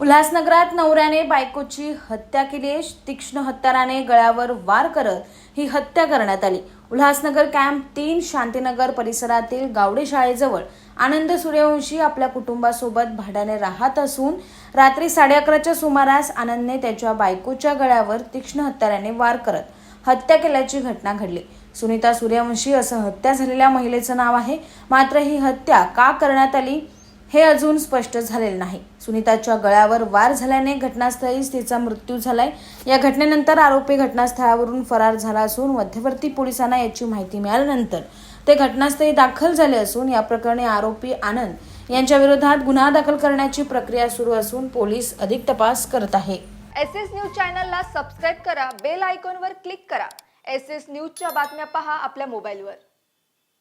उल्हासनगरात नवऱ्याने बायकोची हत्या केली आहे. तीक्ष्ण हत्याराने गळ्यावर वार करत ही हत्या करण्यात आली. उल्हासनगर कॅम्प तीन शांतीनगर परिसरातील गावडे शाळेजवळ आनंद सूर्यवंशी आपल्या कुटुंबासोबत भाड्याने राहत असून रात्री साडे अकराच्या सुमारास आनंदने त्याच्या बायकोच्या गळ्यावर तीक्ष्ण हत्याराने वार करत हत्या केल्याची घटना घडली. सुनीता सूर्यवंशी असं हत्या झालेल्या महिलेचं नाव आहे. मात्र ही हत्या का करण्यात आली? हे अजून स्पष्ट झालेलं नाही. सुनीताच्या गळ्यावर वार झाल्याने घटनास्थळीच तिचा मृत्यू झालाय. या घटनेनंतर आरोपी घटनास्थळावरून फरार झाला असून मध्यवर्ती पोलिसांना याची माहिती मिळाल्यानंतर ते घटनास्थळी दाखल झाले असून या प्रकरणी आरोपी आनंद यांच्या विरोधात गुन्हा दाखल करण्याची प्रक्रिया सुरू असून पोलीस अधिक तपास करत आहे. एस एस न्यूज चॅनलला सबस्क्राईब करा बेल आयकॉनवर क्लिक करा. एस एस न्यूजच्या बातम्या पहा आपल्या मोबाईलवर.